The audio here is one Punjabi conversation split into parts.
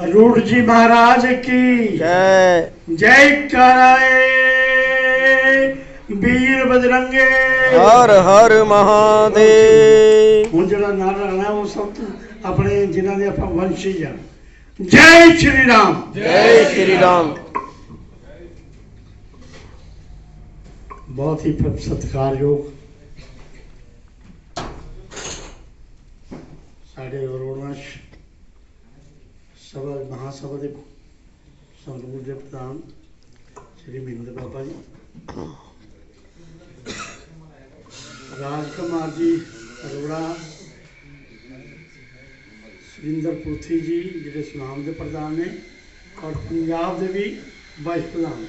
रूढ़ जी महाराज की ਜੈ जय कराए वीर बजरंगे ਹਰ ਹਰ ਮਹਾਦੇਵ ਹੁਣ ਜਿਹੜਾ ਨਾਰਾ ਆਣਾ ਉਹ ਸਭ ਤੋਂ ਆਪਣੇ ਜਿਨ੍ਹਾਂ ਦੇ ਆਪਾਂ ਵੰਸ਼ੀ ਆ ਜੈ ਸ਼੍ਰੀ ਰਾਮ ਜੈ ਸ਼੍ਰੀ ਰਾਮ ਬਹੁਤ ਹੀ ਪ- ਸਤਿਕਾਰਯੋਗ ਸਾਡੇ ਅਰੋੜਵੰਸ਼ ਸਭਾ ਮਹਾ ਸਭਾ ਦੇ ਸੰਗਰੂਰ ਦੇ ਪ੍ਰਧਾਨ ਸ਼੍ਰੀ ਮਹਿੰਦਰ ਬਾਬਾ ਜੀ। ਰਾਜ ਕੁਮਾਰ ਜੀ, ਅਰੋੜਾ ਸੁਰਿੰਦਰ ਪੁਰਥੀ ਜੀ, ਜਿਹੜੇ ਸੁਨਾਮ ਦੇ ਪ੍ਰਧਾਨ ਨੇ ਔਰ ਪੰਜਾਬ ਦੇ ਵੀ ਵਾਈਸ ਪ੍ਰਧਾਨ ਨੇ।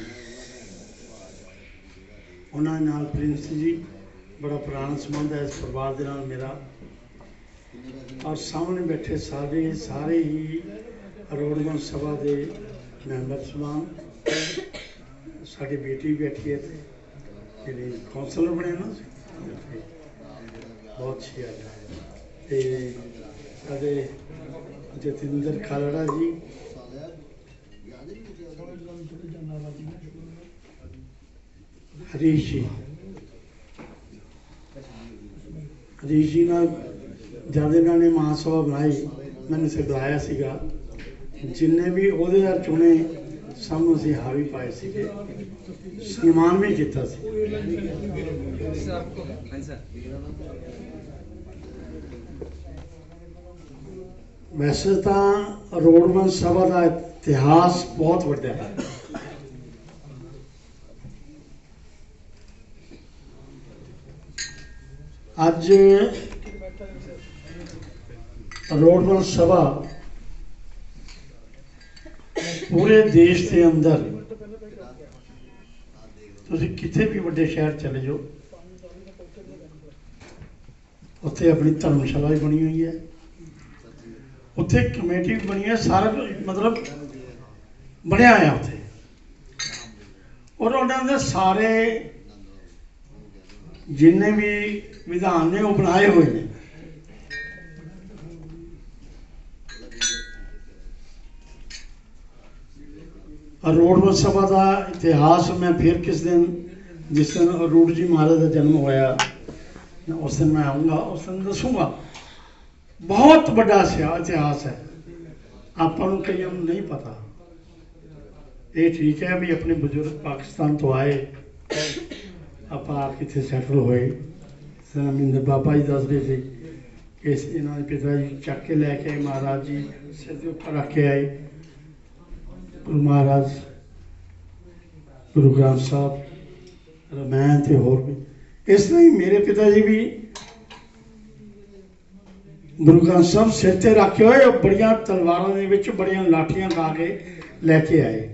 ਉਹਨਾਂ ਨਾਲ ਪ੍ਰਿੰਸ ਜੀ, ਬੜਾ ਪੁਰਾਣਾ ਸੰਬੰਧ ਹੈ, ਇਸ ਪਰਿਵਾਰ ਦੇ ਨਾਲ ਮੇਰਾ। ਔਰ ਸਾਹਮਣੇ ਬੈਠੇ ਸਾਰੇ ਸਾਰੇ ਹੀ ਅਰੋੜਵੰਸ਼ ਸਭਾ ਦੇ ਮੈਂਬਰ ਸਮਾਨ ਸਾਡੀ ਬੇਟੀ ਬੈਠੀ ਹੈ ਤੇ ਜਿਹੜੀ ਕੌਂਸਲਰ ਬਣੇ ਨਾ ਬਹੁਤ ਅੱਛੀ ਗੱਲ ਹੈ ਤੇ ਸਾਡੇ ਜਤਿੰਦਰ ਖਾਲੜਾ ਜੀ, ਹਰੀਸ਼ ਜੀ। ਹਰੀਸ਼ ਜੀ ਨਾਲ ਜਦ ਇਹਨਾਂ ਨੇ ਮਹਾਸਭਾ ਬਣਾਈ, ਮੈਨੂੰ ਸਿਖਾਇਆ ਸੀਗਾ। ਜਿੰਨੇ ਵੀ ਅਹੁਦੇਦਾਰ ਚੁਣੇ, ਸਭ ਨੂੰ ਅਸੀਂ ਹਾਵੀ ਪਾਏ ਸੀਗੇ। ਸਨਮਾਨ ਵੀ ਕੀਤਾ ਸੀ। ਵੈਸੇ ਤਾਂ ਰੋਡਮਨ ਸਭਾ ਦਾ ਇਤਿਹਾਸ ਬਹੁਤ ਵੱਡਾ ਹੈ। ਅੱਜ ਰੋਡਮਨ ਸਭਾ ਪੂਰੇ ਦੇਸ਼ ਦੇ ਅੰਦਰ ਤੁਸੀਂ ਕਿਤੇ ਵੀ ਵੱਡੇ ਸ਼ਹਿਰ ਚਲੇ ਜਾਓ, ਉੱਥੇ ਆਪਣੀ ਧਰਮਸ਼ਾਲਾ ਵੀ ਬਣੀ ਹੋਈ ਹੈ। ਉੱਥੇ ਕਮੇਟੀ ਵੀ ਬਣੀ ਹੈ, ਸਾਰਾ ਕੁਝ ਮਤਲਬ ਬਣਿਆ ਹੋਇਆ ਉੱਥੇ। ਔਰ ਉਹਨਾਂ ਦੇ ਸਾਰੇ ਜਿੰਨੇ ਵੀ ਵਿਧਾਨ ਨੇ ਉਹ ਬਣਾਏ ਹੋਏ ਨੇ। ਅਰੋੜ ਸਭਾ ਦਾ ਇਤਿਹਾਸ ਮੈਂ ਫਿਰ ਕਿਸ ਦਿਨ, ਜਿਸ ਦਿਨ ਅਰੋੜ ਜੀ ਮਹਾਰਾਜ ਦਾ ਜਨਮ ਹੋਇਆ ਉਸ ਦਿਨ ਮੈਂ ਆਉਂਗਾ, ਉਸ ਦਿਨ ਦੱਸੂਗਾ। ਬਹੁਤ ਵੱਡਾ ਸਿਆ, ਇਤਿਹਾਸ ਹੈ। ਆਪਾਂ ਨੂੰ ਕਈਆਂ ਨੂੰ ਨਹੀਂ ਪਤਾ। ਇਹ ਠੀਕ ਹੈ ਵੀ ਆਪਣੇ ਬਜ਼ੁਰਗ ਪਾਕਿਸਤਾਨ ਤੋਂ ਆਏ, ਆਪਾਂ ਆ ਕੇ ਸੈਟਲ ਹੋਏ। ਸਨਮਿੰਦਰ ਬਾਬਾ ਜੀ ਦੱਸਦੇ ਸੀ ਕਿ ਇਸ ਇਹਨਾਂ ਦੇ ਪਿਤਾ ਜੀ ਚੱਕ ਕੇ ਲੈ ਕੇ ਮਹਾਰਾਜ ਜੀ ਸਿਰ ਦੇ ਉੱਪਰ ਰੱਖ ਕੇ ਆਏ। ਗੁਰੂ ਮਹਾਰਾਜ, ਗੁਰੂ ਗ੍ਰੰਥ ਸਾਹਿਬ, ਰਮਾਇਣ ਤੇ ਹੋਰ ਵੀ। ਇਸ ਲਈ ਮੇਰੇ ਪਿਤਾ ਜੀ ਵੀ ਗੁਰੂ ਗ੍ਰੰਥ ਸਾਹਿਬ ਸਿਰ ਤੇ ਰੱਖੇ ਹੋਏ, ਉਹ ਬੜੀਆਂ ਤਲਵਾਰਾਂ ਦੇ ਵਿੱਚ ਬੜੀਆਂ ਲਾਠੀਆਂ ਖਾ ਕੇ ਲੈ ਕੇ ਆਏ।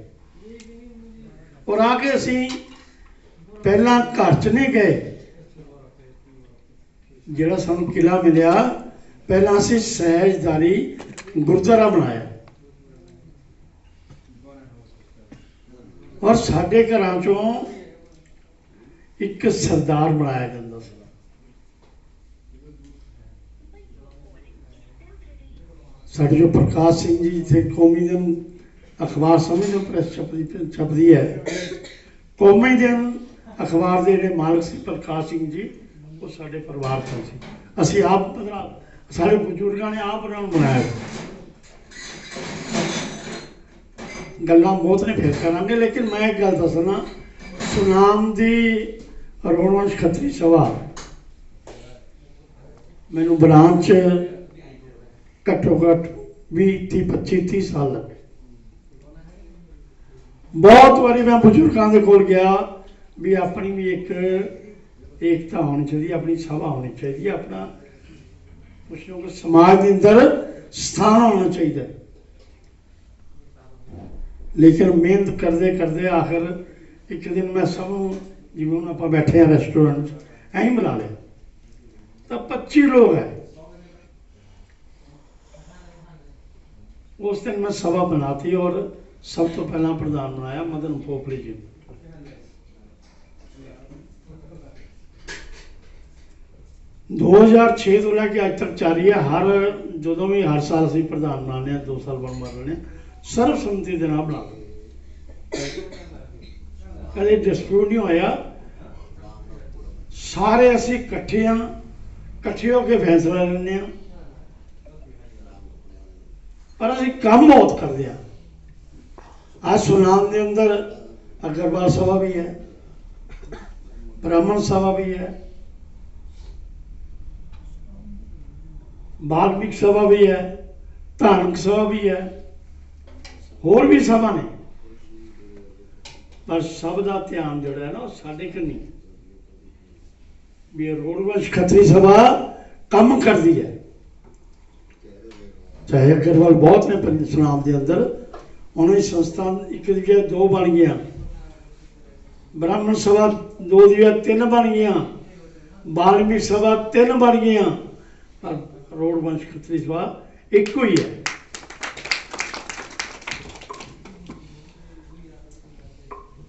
ਔਰ ਆ ਕੇ ਅਸੀਂ ਪਹਿਲਾਂ ਘਰ ਚ ਨਹੀਂ ਗਏ। ਜਿਹੜਾ ਸਾਨੂੰ ਕਿਲਾ ਮਿਲਿਆ, ਪਹਿਲਾਂ ਅਸੀਂ ਸਹਿਜਦਾਰੀ ਗੁਰਦੁਆਰਾ ਬਣਾਇਆ। ਔਰ ਸਾਡੇ ਘਰਾਂ ਚੋਂ ਇੱਕ ਸਰਦਾਰ ਬਣਾਇਆ ਜਾਂਦਾ ਸੀ। ਸਾਡੇ ਜੋ ਪ੍ਰਕਾਸ਼ ਸਿੰਘ ਜੀ ਇੱਥੇ ਕੌਮੀ ਦਿਨ ਅਖਬਾਰ ਸਮਝ ਲਓ ਪ੍ਰੈਸ ਛਪਦੀ ਛਪਦੀ ਹੈ। ਕੌਮੀ ਦਿਨ ਅਖਬਾਰ ਦੇ ਜਿਹੜੇ ਮਾਲਕ ਸੀ ਪ੍ਰਕਾਸ਼ ਸਿੰਘ ਜੀ, ਉਹ ਸਾਡੇ ਪਰਿਵਾਰ ਤੋਂ ਸੀ। ਅਸੀਂ ਆਪ ਬਣਾ- ਸਾਡੇ ਬਜ਼ੁਰਗਾਂ ਨੇ ਆਪ ਉਹਨਾਂ ਨੂੰ ਬਣਾਇਆ। ਗੱਲਾਂ ਬਹੁਤ ਨੇ ਫਿਰ ਕਰਾਂਗੇ। ਲੇਕਿਨ ਮੈਂ ਇੱਕ ਗੱਲ ਦੱਸਣਾ ਸੁਨਾਮ ਦੀ ਰੋਣਵੰਸ਼ ਖੱਤਰੀ ਸਭਾ ਮੈਨੂੰ ਬਣਾਉਣ ਚ ਘੱਟੋ ਘੱਟ 20 30 25 30 ਸਾਲ ਲੱਗੇ। ਬਹੁਤ ਵਾਰੀ ਮੈਂ ਬਜ਼ੁਰਗਾਂ ਦੇ ਕੋਲ ਗਿਆ ਵੀ ਆਪਣੀ ਵੀ ਇੱਕ ਏਕਤਾ ਹੋਣੀ ਚਾਹੀਦੀ ਹੈ, ਆਪਣੀ ਸਭਾ ਹੋਣੀ ਚਾਹੀਦੀ ਹੈ ਆਪਣਾ ਕੁਛ ਨਾ ਕੁਛ ਸਮਾਜ ਦੇ ਅੰਦਰ ਸਥਾਨ ਹੋਣਾ ਚਾਹੀਦਾ। ਲੇਕਿਨ ਮਿਹਨਤ ਕਰਦੇ ਕਰਦੇ ਆਖਰ ਇੱਕ ਦਿਨ ਮੈਂ ਸਭ ਨੂੰ, ਜਿਵੇਂ ਹੁਣ ਆਪਾਂ ਬੈਠੇ ਆ ਰੈਸਟੋਰੈਂਟ 'ਚ, ਐਂ ਹੀ ਬੁਲਾ ਲਿਆ। ਤਾਂ 25 ਲੋਕ ਹੈ। ਉਸ ਦਿਨ ਮੈਂ ਸਭਾ ਬਣਾਤੀ ਔਰ ਸਭ ਤੋਂ ਪਹਿਲਾਂ ਪ੍ਰਧਾਨ ਬਣਾਇਆ ਮਦਨ ਪੋਪਲੀ ਜੀ। ਨੂੰ। ਦੋ 2006 ਤੋਂ ਲੈ ਕੇ ਅੱਜ ਤੱਕ ਜਾਰੀ ਹੈ। ਹਰ, ਜਦੋਂ ਵੀ ਹਰ ਸਾਲ ਅਸੀਂ ਪ੍ਰਧਾਨ ਬਣਾਉਂਦੇ ਹਾਂ, ਦੋ ਸਾਲ ਬਣ ਮਾਰਨੇ ਸਰਬਸੰਮਤੀ ਦੇ ਨਾਲ ਬਣਾ ਲਓ ਕਦੇ ਡਿਸਪਿਊਟ ਨਹੀਂ ਹੋਇਆ। ਸਾਰੇ ਅਸੀਂ ਇਕੱਠੇ ਹਾਂ। ਇਕੱਠੇ ਹੋ ਕੇ ਫੈਸਲਾ ਲੈਂਦੇ ਹਾਂ। ਪਰ ਅਸੀਂ ਕੰਮ ਬਹੁਤ ਕਰਦੇ ਹਾਂ। ਅੱਜ ਸੁਨਾਮ ਦੇ ਅੰਦਰ ਅਗਰਵਾਲ ਸਭਾ ਵੀ ਹੈ। ਬ੍ਰਾਹਮਣ ਸਭਾ ਵੀ ਹੈ। ਬਾਲਮਿਕ ਸਭਾ ਵੀ ਹੈ। ਧਾਰਮਿਕ ਸਭਾ ਵੀ ਹੈ। ਹੋਰ ਵੀ ਸਭਾ ਨੇ। ਪਰ ਸਭ ਦਾ ਧਿਆਨ ਜਿਹੜਾ ਹੈ ਨਾ ਉਹ ਸਾਡੇ ਕੰਨੀ ਵੀ ਇਹ ਖੱਤਰੀ ਸਭਾ ਕੰਮ ਕਰਦੀ ਹੈ। ਚਾਹੇ ਅਗਰਵਾਲ ਬਹੁਤ ਨੇ ਪੰਜ ਸੁਨਾਮ ਦੇ ਅੰਦਰ ਉਹਨਾਂ ਦੀ ਸੰਸਥਾ ਇੱਕ ਦੀ ਜਗ੍ਹਾ ਦੋ ਬਣ ਗਈਆਂ। ਬ੍ਰਾਹਮਣ ਸਭਾ ਦੋ ਦੀ ਜਗ੍ਹਾ ਤਿੰਨ ਬਣ ਗਈਆਂ। ਬਾਲਮਿਕ ਸਭਾ ਤਿੰਨ ਬਣ ਗਈਆਂ। ਪਰ ਰੋਡਵੰਸ਼ ਖੱਤਰੀ ਸਭਾ ਇੱਕੋ ਹੀ ਹੈ।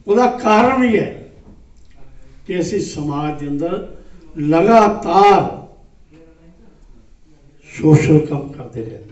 ਉਹਦਾ ਕਾਰਨ ਹੀ ਹੈ ਕਿ ਅਸੀਂ ਸਮਾਜ ਦੇ ਅੰਦਰ ਲਗਾਤਾਰ ਸੋਸ਼ਲ ਕੰਮ ਕਰਦੇ ਰਹਿੰਦੇ